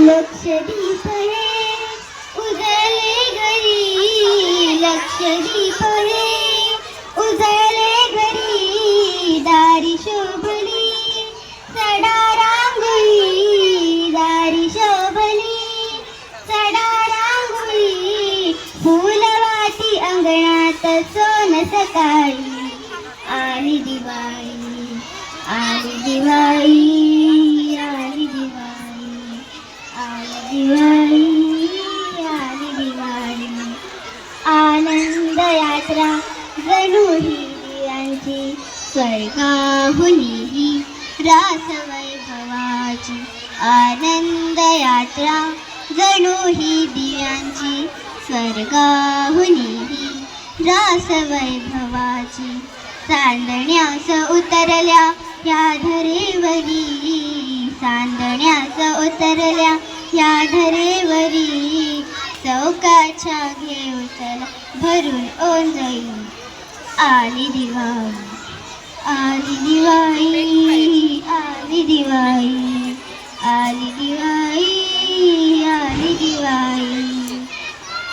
लक्षदीप हे उजळले घरी लक्ष हे उजळले घरी दारी शोभली सडा रांगोळी दारी शोभली सडा रांगोळी फुलवाती अंगणात सोन सकाळी. आली दिवाळी आली दिवाळी. दिवाळी आली दिवाळी आनंद यात्रा जणू ही दिव्यांची स्वर्गाहुनी. ही रास वैभवाची आनंद यात्रा जणू ही दिव्यांची. स्वर्गाहुनी ही रास वैभवाची चांदण्यास उतरल्या या धरेवरी चांदण्यास उतरल्या या धरेवरी चौकाच्या घेऊ चला भरून ओंजळी. आली दिवाळी आली दिवाळी आली दिवाळी आली दिवाळी.